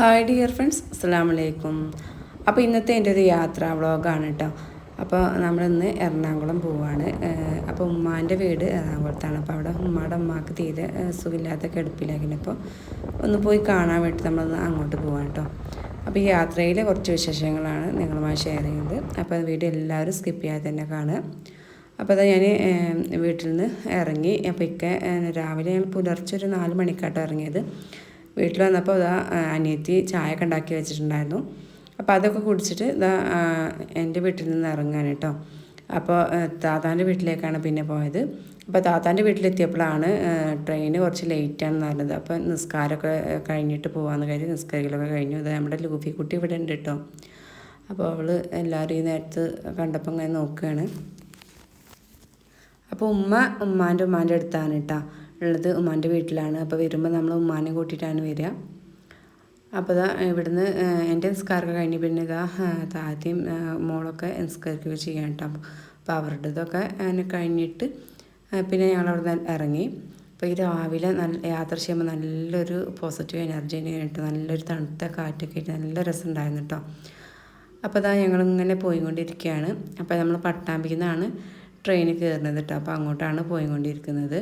Hi dear friends അസ്സാമലൈക്കും അപ്പോൾ ഇന്നത്തെ എന്റെ ഒരു യാത്രാ വ്ളോഗാണ് കേട്ടോ അപ്പോൾ നമ്മളിന്ന് എറണാകുളം പോവാണ്. അപ്പോൾ ഉമ്മാന്റെ വീട് എറണാകുളത്താണ്. അപ്പോൾ അവിടെ ഉമ്മയുടെ ഉമ്മാക്ക് തീരെ സുഖമില്ലാത്ത കെടുപ്പിലാക്കിന് അപ്പോൾ ഒന്ന് പോയി കാണാൻ വേണ്ടി നമ്മളൊന്ന് അങ്ങോട്ട് പോവാണ് കേട്ടോ അപ്പോൾ ഈ യാത്രയിൽ കുറച്ച് വിശേഷങ്ങളാണ് നിങ്ങളുമായി ഷെയർ ചെയ്യുന്നത്. അപ്പോൾ വീഡിയോ എല്ലാവരും സ്കിപ്പ് ചെയ്യാതെ തന്നെ കാണുക. അപ്പോൾ അതാ ഞാൻ വീട്ടിൽ നിന്ന് ഇറങ്ങി. അപ്പോൾ ഇക്ക രാവിലെ ഞാൻ പുലർച്ചെ ഒരു നാല് മണിക്കാട്ടോ ഇറങ്ങിയത്. വീട്ടിൽ വന്നപ്പോൾ ഇതാ അനിയത്തി ചായ ഒക്കെ ഉണ്ടാക്കി വെച്ചിട്ടുണ്ടായിരുന്നു. അപ്പോൾ അതൊക്കെ കുടിച്ചിട്ട് ഇതാ എന്റെ വീട്ടിൽ നിന്ന് ഇറങ്ങാൻ കേട്ടോ. അപ്പോൾ താത്താന്റെ വീട്ടിലേക്കാണ് പിന്നെ പോയത്. അപ്പോൾ താത്താന്റെ വീട്ടിലെത്തിയപ്പോഴാണ് ട്രെയിന് കുറച്ച് ലേറ്റാണെന്ന് പറഞ്ഞത്. അപ്പോൾ നിസ്കാരമൊക്കെ കഴിഞ്ഞിട്ട് പോകാമെന്ന് കരുതി നിസ്കാരികളൊക്കെ കഴിഞ്ഞു. ഇത് നമ്മുടെ ലൂഫി കുട്ടി ഇവിടെ ഉണ്ട് കേട്ടോ. അപ്പോൾ അവൾ എല്ലാവരും ഈ നേരത്ത് കണ്ടപ്പോൾ ഇങ്ങനെ നോക്കുകയാണ്. അപ്പോൾ ഉമ്മ ഉമ്മാന്റെ ഉമ്മാന്റെ അടുത്താണ് കേട്ടോ. ഉള്ളത് ഉമ്മാന്റെ വീട്ടിലാണ്. അപ്പോൾ വരുമ്പോൾ നമ്മൾ ഉമ്മാനെ കൂട്ടിയിട്ടാണ് വരിക. അപ്പോൾ ഇതാ ഇവിടുന്ന് എന്റെ നിസ്കാരമൊക്കെ കഴിഞ്ഞ് പിന്നെ ഇതാ താത്തയും മോളൊക്കെ സംസ്കരിക്കുക ചെയ്യാൻ കേട്ടോ. അപ്പോൾ അവരുടേതൊക്കെ അതിന് കഴിഞ്ഞിട്ട് പിന്നെ ഞങ്ങൾ അവിടെ ഇറങ്ങി. അപ്പോൾ ഈ രാവിലെ നല്ല യാത്ര ചെയ്യുമ്പോൾ നല്ലൊരു പോസിറ്റീവ് എനർജി ആയിട്ട് നല്ലൊരു തണുത്ത കാറ്റൊക്കെ ആയിട്ട് നല്ല രസമുണ്ടായിരുന്നു കേട്ടോ. അപ്പോൾ ഇതാ ഞങ്ങളിങ്ങനെ പോയിക്കൊണ്ടിരിക്കുകയാണ്. അപ്പോൾ നമ്മൾ പട്ടാമ്പിയിൽ നിന്നാണ് ട്രെയിനിൽ കയറുന്നത് കേട്ടോ. അപ്പോൾ അങ്ങോട്ടാണ് പോയിക്കൊണ്ടിരിക്കുന്നത്.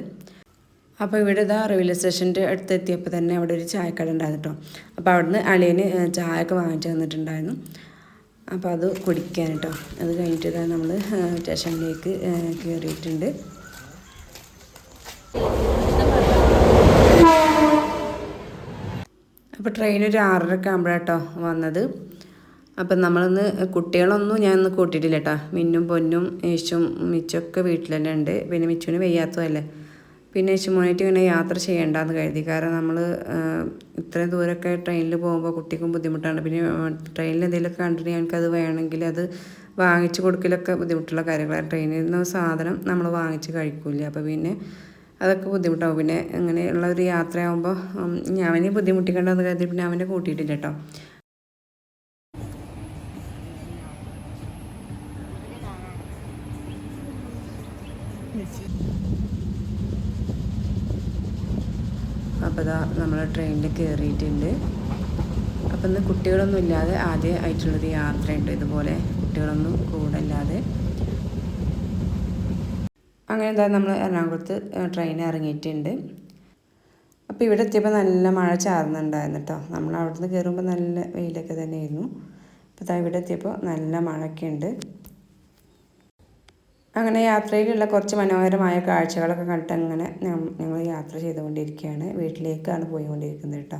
അപ്പോൾ ഇവിടെ ഇതാ റെയിൽവേ സ്റ്റേഷന്റെ അടുത്ത് എത്തിയപ്പോൾ തന്നെ അവിടെ ഒരു ചായക്കട ഉണ്ടായിരുന്നു കേട്ടോ അപ്പോൾ അവിടുന്ന് അളിയന് ചായ ഒക്കെ വാങ്ങിച്ചു തന്നിട്ടുണ്ടായിരുന്നു. അപ്പോൾ അത് കുടിക്കാൻ കേട്ടോ അത് കഴിഞ്ഞിട്ട് ഇതാ നമ്മൾ സ്റ്റേഷനിലേക്ക് കയറിയിട്ടുണ്ട് അപ്പോൾ ട്രെയിൻ ഒരു ആറരക്ക് ആകുമ്പോഴാട്ടോ വന്നത്. അപ്പം നമ്മളൊന്ന് കുട്ടികളൊന്നും ഞാൻ ഒന്ന് കൂട്ടിയിട്ടില്ല കേട്ടോ. മിന്നും പൊന്നും യേശും മിച്ചൊക്കെ വീട്ടിൽ തന്നെ ഉണ്ട്. പിന്നെ മിച്ചുവിന് വയ്യാത്തതല്ലേ. പിന്നെ യേശുമോനായിട്ട് ഇങ്ങനെ യാത്ര ചെയ്യേണ്ടെന്ന് കരുതി. കാരണം നമ്മൾ ഇത്രയും ദൂരമൊക്കെ ട്രെയിനിൽ പോകുമ്പോൾ കുട്ടിക്കും ബുദ്ധിമുട്ടാണ്. പിന്നെ ട്രെയിനിൽ എന്തെങ്കിലുമൊക്കെ കണ്ടിട്ട് അത് വേണമെങ്കിൽ അത് വാങ്ങിച്ചു കൊടുക്കലൊക്കെ ബുദ്ധിമുട്ടുള്ള കാര്യങ്ങളാണ്. ട്രെയിനിൽ നിന്ന് സാധനം നമ്മൾ വാങ്ങിച്ച് കഴിക്കില്ല. അപ്പോൾ പിന്നെ അതൊക്കെ ബുദ്ധിമുട്ടാവും. പിന്നെ ഇങ്ങനെയുള്ള ഒരു യാത്രയാകുമ്പോൾ അവനെ ബുദ്ധിമുട്ടിക്കേണ്ടെന്ന് കരുതി പിന്നെ അവനെ കൂട്ടിയിട്ടില്ല കേട്ടോ. അപ്പോൾ ഇതാ നമ്മൾ ട്രെയിനിൽ കയറിയിട്ടുണ്ട് അപ്പം ഇന്ന് കുട്ടികളൊന്നും ഇല്ലാതെ ആദ്യം ആയിട്ടുള്ളൊരു യാത്രയുണ്ട്. ഇതുപോലെ കുട്ടികളൊന്നും കൂടെ ഇല്ലാതെ. അങ്ങനെ എന്താ നമ്മൾ എറണാകുളത്ത് ട്രെയിൻ ഇറങ്ങിയിട്ടുണ്ട് അപ്പോൾ ഇവിടെ എത്തിയപ്പോൾ നല്ല മഴ ചാർന്നുണ്ടായിരുന്നു കേട്ടോ നമ്മൾ അവിടുന്ന് കയറുമ്പോൾ നല്ല വെയിലൊക്കെ തന്നെയായിരുന്നു. അപ്പോൾ ഇവിടെ എത്തിയപ്പോൾ നല്ല മഴയൊക്കെ ഉണ്ട് അങ്ങനെ യാത്രയിലുള്ള കുറച്ച് മനോഹരമായ കാഴ്ചകളൊക്കെ കണ്ടിട്ട് അങ്ങനെ ഞങ്ങൾ യാത്ര ചെയ്തുകൊണ്ടിരിക്കുകയാണ്. വീട്ടിലേക്കാണ് പോയിക്കൊണ്ടിരിക്കുന്നത് കേട്ടോ.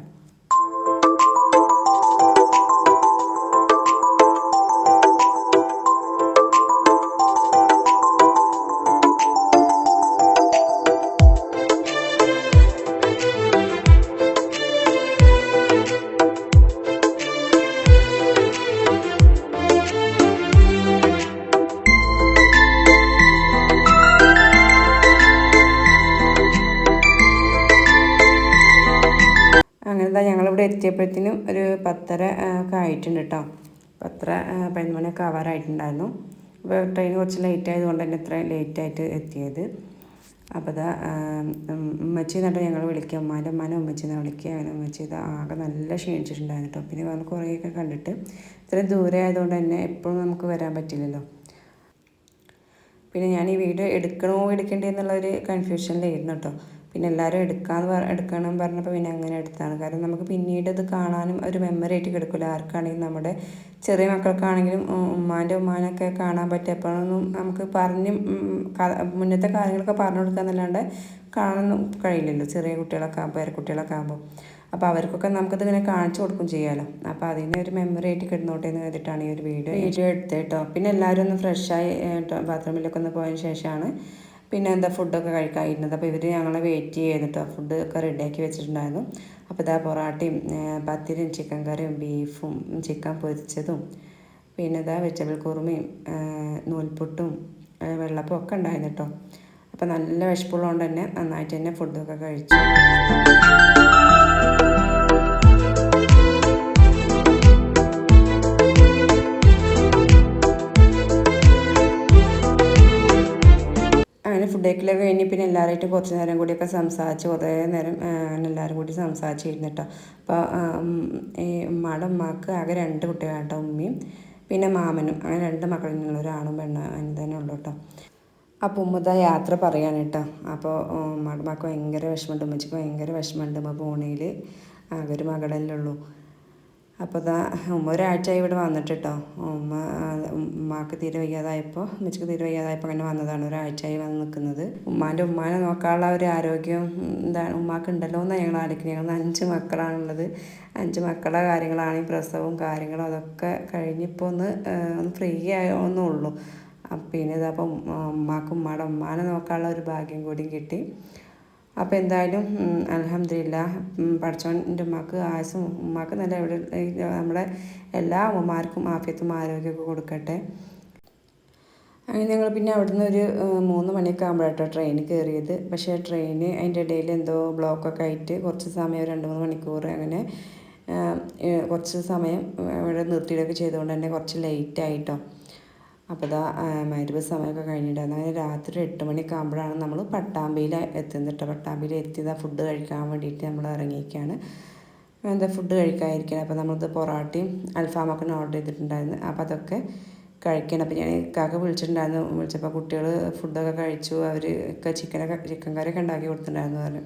എന്താ എത്തിയപ്പോഴത്തേനും ഒരു പത്തര ഒക്കെ ആയിട്ടുണ്ട് കേട്ടോ പത്തര പതിനൊന്ന് മണിയൊക്കെ ആവാറായിട്ടുണ്ടായിരുന്നു. അപ്പോൾ ട്രെയിൻ കുറച്ച് ലേറ്റ് ആയതുകൊണ്ട് തന്നെ ഇത്ര ലേറ്റായിട്ട് എത്തിയത്. അപ്പോൾ ഉം, ഉമ്മച്ചി എന്നിട്ട് ഞങ്ങൾ വിളിക്കുക ഉമ്മാന്റെ ഉമ്മാനെ ഉമ്മച്ചി എന്നാണ് വിളിക്കുക. അങ്ങനെ ഉമ്മച്ചി ഇത് ആകെ നല്ല ക്ഷീണിച്ചിട്ടുണ്ടായിരുന്നു കേട്ടോ പിന്നെ നമ്മൾ കുറേയൊക്കെ കണ്ടിട്ട് ഇത്രയും ദൂരെ ആയതുകൊണ്ട് തന്നെ എപ്പോഴും നമുക്ക് വരാൻ പറ്റില്ലല്ലോ. പിന്നെ ഞാൻ ഈ വീഡിയോ എടുക്കണോ എടുക്കണ്ടേ എന്നുള്ളൊരു കൺഫ്യൂഷനിലായിരുന്നു കേട്ടോ പിന്നെ എല്ലാവരും എടുക്കാന്ന് പറ എടുക്കണം പറഞ്ഞപ്പോൾ പിന്നെ അങ്ങനെ എടുത്താണ്. കാരണം നമുക്ക് പിന്നീട് അത് കാണാനും ഒരു മെമ്മറി ആയിട്ട് കിടക്കില്ല ആർക്കാണെങ്കിലും നമ്മുടെ ചെറിയ മക്കൾക്കാണെങ്കിലും ഉമ്മാന്റെ ഉമ്മാനൊക്കെ കാണാൻ പറ്റിയപ്പോഴൊന്നും നമുക്ക് പറഞ്ഞ് മുന്നത്തെ കാര്യങ്ങളൊക്കെ പറഞ്ഞു കൊടുക്കാന്നല്ലാണ്ട് കാണാനൊന്നും കഴിയില്ലല്ലോ. ചെറിയ കുട്ടികളൊക്കെ ആകുമ്പോൾ പേരക്കുട്ടികളൊക്കെ ആകുമ്പോൾ അപ്പോൾ അവർക്കൊക്കെ നമുക്കത് ഇങ്ങനെ കാണിച്ചു കൊടുക്കും ചെയ്യാമല്ലോ അപ്പോൾ അതിന് ഒരു മെമ്മറി ആയിട്ട് കിടന്നോട്ടെ എന്ന് കരുതിയിട്ടാണ് ഈ ഒരു വീഡിയോ വീഡിയോ എടുത്തത് കേട്ടോ. പിന്നെ എല്ലാവരും ഒന്ന് ഫ്രഷായി ബാത്റൂമിലൊക്കെ ഒന്ന് പോയതിന് ശേഷമാണ് പിന്നെ എന്താ ഫുഡൊക്കെ കഴിക്കാതിരുന്നത് അപ്പോൾ ഇവർ ഞങ്ങളെ വെയിറ്റ് ചെയ്തിട്ട് ഫുഡ് ഒക്കെ റെഡിയാക്കി വെച്ചിട്ടുണ്ടായിരുന്നു. അപ്പോൾ ഇതാ പൊറാട്ടയും പത്തിരിയും ചിക്കൻ കറിയും ബീഫും ചിക്കൻ പൊരിച്ചതും പിന്നെ ഇതാ വെജിറ്റബിൾ കുറുമയും നൂൽപുട്ടും വെള്ളപ്പും ഒക്കെ ഉണ്ടായിരുന്നു കേട്ടോ അപ്പോൾ നല്ല വിശപ്പുള്ളതുകൊണ്ട് തന്നെ നന്നായിട്ട് തന്നെ ഫുഡൊക്കെ കഴിച്ചു. അങ്ങനെ ഫുഡ് കഴിക്കലൊക്കെ കഴിഞ്ഞ് പിന്നെ എല്ലാവരുമായിട്ട് കുറച്ച് നേരം കൂടിയൊക്കെ സംസാരിച്ച് കുറേ നേരം എല്ലാവരും കൂടി സംസാരിച്ചിരുന്നു കേട്ടോ അപ്പോൾ ഈ ഉമ്മയുടെ ഉമ്മാക്ക് ആകെ രണ്ട് കുട്ടികളാണ് കേട്ടോ ഉമ്മയും പിന്നെ മാമനും. അങ്ങനെ രണ്ട് മക്കളിൽ നിന്നുള്ള ഒരാണും പെണ്ണും അങ്ങനെ തന്നെ ഉള്ളൂ കേട്ടോ അപ്പോൾ ഉമ്മത യാത്ര പറയാണ് കേട്ടോ അപ്പോൾ മക്ക് ഭയങ്കര വിഷമമുണ്ട്. ഉമ്മച്ചിക്ക് ഭയങ്കര വിഷമമുണ്ട്. ഉമ്മ പോണേൽ ഒരു മകളല്ലേ ഉള്ളൂ. അപ്പോൾ ഇതാ ഉമ്മ ഒരാഴ്ചയായി ഇവിടെ വന്നിട്ട് കേട്ടോ ഉമ്മ ഉമ്മാക്ക് തീരെ വയ്യാതായപ്പോൾ ഉമ്മച്ചിക്ക് തീരെ വയ്യാതായപ്പോൾ അങ്ങനെ വന്നതാണ് ഒരാഴ്ചയായി വന്ന് നിൽക്കുന്നത്. ഉമ്മാന്റെ ഉമ്മാനെ നോക്കാനുള്ള ഒരു ആരോഗ്യം എന്താണ് ഉമ്മാക്ക് ഉണ്ടല്ലോ എന്നാണ് ഞങ്ങൾ ആലോചിക്കുന്നത്. ഞങ്ങൾ അഞ്ച് മക്കളാണുള്ളത്. അഞ്ച് മക്കളുടെ കാര്യങ്ങളാണ് ഈ പ്രസവവും കാര്യങ്ങളും അതൊക്കെ കഴിഞ്ഞിപ്പോൾ ഒന്ന് ഒന്ന് ഫ്രീ ആയോന്നേ ഉള്ളൂ. അപ്പം പിന്നെ ഇതപ്പം ഉമ്മാക്കും ഉമ്മയുടെ ഉമ്മാനെ നോക്കാനുള്ള ഒരു ഭാഗ്യം കൂടി കിട്ടി. അപ്പോൾ എന്തായാലും അലഹമില്ല പഠിച്ചോന്റെ ഉമ്മാക്ക് ആയുസും ഉമ്മാക്ക് നല്ല എവിടെ നമ്മളെ എല്ലാ അമ്മമാർക്കും ആഫിയത്തും ആരോഗ്യമൊക്കെ കൊടുക്കട്ടെ. അങ്ങനെ ഞങ്ങൾ പിന്നെ അവിടുന്ന് ഒരു മൂന്ന് മണിയൊക്കെ ആകുമ്പോഴാട്ടോ ട്രെയിൻ കയറിയത് പക്ഷേ ട്രെയിൻ അതിന്റെ ഇടയിൽ എന്തോ ബ്ലോക്കൊക്കെ ആയിട്ട് കുറച്ച് സമയം രണ്ട് മൂന്ന് മണിക്കൂർ അങ്ങനെ കുറച്ച് സമയം ഇവിടെ നിർത്തിയിടൊക്കെ ചെയ്തുകൊണ്ട് തന്നെ കുറച്ച് ലേറ്റ് ആയിട്ടോ. അപ്പോൾ ഇതാ മരുവ് സമയമൊക്കെ കഴിഞ്ഞിട്ട് അങ്ങനെ രാത്രി എട്ട് മണിയൊക്കെ ആകുമ്പോഴാണ് നമ്മൾ പട്ടാമ്പിയിൽ എത്തുന്നത് കേട്ടോ പട്ടാമ്പിയിൽ എത്തിയതാ ഫുഡ് കഴിക്കാൻ വേണ്ടിയിട്ട് നമ്മൾ ഇറങ്ങിയിരിക്കുകയാണ് എന്താ ഫുഡ് കഴിക്കാതിരിക്കണം അപ്പോൾ നമ്മളിത് പൊറാട്ടയും അൽഫാമൊക്കെ ഓർഡർ ചെയ്തിട്ടുണ്ടായിരുന്നു. അപ്പോൾ അതൊക്കെ കഴിക്കണം. അപ്പോൾ ഞാൻ കാക്ക വിളിച്ചിട്ടുണ്ടായിരുന്നു. വിളിച്ചപ്പോൾ കുട്ടികൾ ഫുഡൊക്കെ കഴിച്ചു. അവർ ഒക്കെ ചിക്കനൊക്കെ ചിക്കൻ കറിയൊക്കെ ഉണ്ടാക്കി കൊടുത്തിട്ടുണ്ടായിരുന്നു പറഞ്ഞു.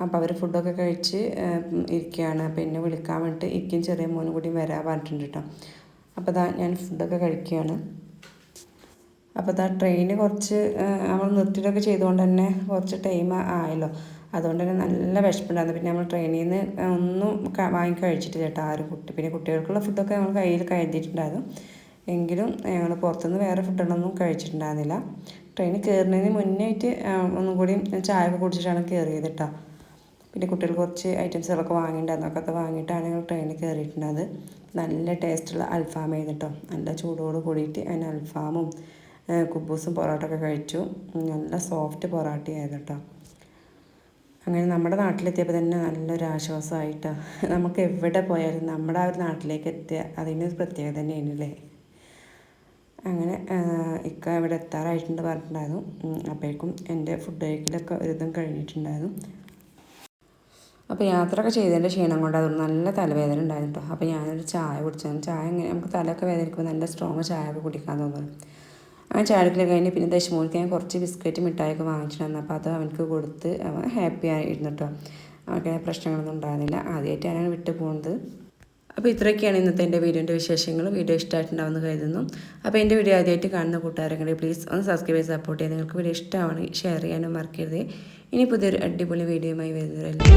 അപ്പോൾ അവർ ഫുഡൊക്കെ കഴിച്ച് ഇരിക്കുകയാണ് അപ്പോൾ എന്നെ വിളിക്കാൻ വേണ്ടിയിട്ട് ഇക്കും ചെറിയ മോനും കൂടി വരാൻ പറഞ്ഞിട്ടുണ്ട് കേട്ടോ അപ്പോൾ ഞാൻ ഫുഡൊക്കെ കഴിക്കുകയാണ് അപ്പോൾ ഇതാ ട്രെയിന് കുറച്ച് നമ്മൾ നിർത്തിയിട്ടൊക്കെ ചെയ്തുകൊണ്ട് തന്നെ കുറച്ച് ടൈം ആയല്ലോ. അതുകൊണ്ട് തന്നെ നല്ല വിശപ്പുണ്ടായിരുന്നു പിന്നെ നമ്മൾ ട്രെയിനിൽ നിന്ന് ഒന്നും വാങ്ങി കഴിച്ചിട്ടില്ല കേട്ടോ ആരും കുട്ടി. പിന്നെ കുട്ടികൾക്കുള്ള ഫുഡൊക്കെ നമ്മൾ കയ്യിൽ കരുതിയിട്ടുണ്ടായിരുന്നു. എങ്കിലും ഞങ്ങൾ പുറത്തുനിന്ന് വേറെ ഫുഡുകളൊന്നും കഴിച്ചിട്ടുണ്ടായിരുന്നില്ല. ട്രെയിൻ കയറുന്നതിന് മുന്നേ ആയിട്ട് ഒന്നും കൂടി ചായ ഒക്കെ കുടിച്ചിട്ടാണ് കയറിയത് കേട്ടോ. പിന്നെ കുട്ടികൾ കുറച്ച് ഐറ്റംസുകളൊക്കെ വാങ്ങിയിട്ടുണ്ടായിരുന്നു. അതൊക്കെ വാങ്ങിയിട്ടാണ് ഞങ്ങൾ ട്രെയിനിൽ കയറിയിട്ടുണ്ടായത് നല്ല ടേസ്റ്റുള്ള അൽഫാം ആയിരുന്നു കേട്ടോ. നല്ല ചൂടോട് കൂടിയിട്ട് അതിന് അൽഫാമും കുബൂസും പൊറോട്ട ഒക്കെ കഴിച്ചു. നല്ല സോഫ്റ്റ് പൊറോട്ടയായിരുന്നു കേട്ടോ അങ്ങനെ നമ്മുടെ നാട്ടിലെത്തിയപ്പോൾ തന്നെ നല്ലൊരു ആശ്വാസമായിട്ടോ നമുക്ക് എവിടെ പോയാലും നമ്മുടെ ആ ഒരു നാട്ടിലേക്ക് എത്തിയ അതിന്റെ ഒരു പ്രത്യേകത തന്നെയാണ് അല്ലേ അങ്ങനെ ഇക്ക ഇവിടെ എത്താറായിട്ടുണ്ട് പറഞ്ഞിട്ടുണ്ടായിരുന്നു. അപ്പോഴേക്കും എന്റെ ഫുഡ് കഴിക്കലൊക്കെ ഒരിതും കഴിഞ്ഞിട്ടുണ്ടായിരുന്നു. അപ്പോൾ യാത്രയൊക്കെ ചെയ്തതിന്റെ ക്ഷീണം കൊണ്ട് അതുകൊണ്ട് നല്ല തലവേദന ഉണ്ടായിരുന്നു കേട്ടോ അപ്പോൾ ഞാനൊരു ചായ കുടിച്ചു. ചായ ഇങ്ങനെ നമുക്ക് തലയൊക്കെ വേദനിക്കുമ്പോൾ നല്ല സ്ട്രോങ് ചായ ഒക്കെ കുടിക്കാൻ തോന്നുന്നു. അങ്ങനെ ചായ കഴിഞ്ഞ് പിന്നെ ദശമൂലിക്ക് ഞാൻ കുറച്ച് ബിസ്ക്കറ്റ് മിഠായിയൊക്കെ വാങ്ങിച്ചിട്ടുണ്ട് അപ്പോൾ അത് അവനക്ക് കൊടുത്ത് അവൻ ഹാപ്പി ആയിരുന്നു കേട്ടോ അവർക്ക് പ്രശ്നങ്ങളൊന്നും ഉണ്ടായിരുന്നില്ല. ആദ്യമായിട്ടാണ് വിട്ടു പോകുന്നത് അപ്പോൾ ഇത്രയൊക്കെയാണ് ഇന്നത്തെ എന്റെ വീഡിയോന്റെ വിശേഷങ്ങൾ. വീഡിയോ ഇഷ്ടമായിട്ടുണ്ടാവുമെന്ന് കരുതുന്നു. അപ്പോൾ എന്റെ വീഡിയോ ആദ്യമായിട്ട് കാണുന്ന കൂട്ടുകാരെങ്കിൽ പ്ലീസ് ഒന്ന് സബ്സ്ക്രൈബ് ചെയ്ത് സപ്പോർട്ട് ചെയ്യാൻ നിങ്ങൾക്ക് വീഡിയോ ഇഷ്ടമാണ് ഷെയർ ചെയ്യാനും മറക്കരുത്. ഇനി പുതിയൊരു അടിപൊളി വീഡിയോയുമായി വരുന്നവരെല്ലാം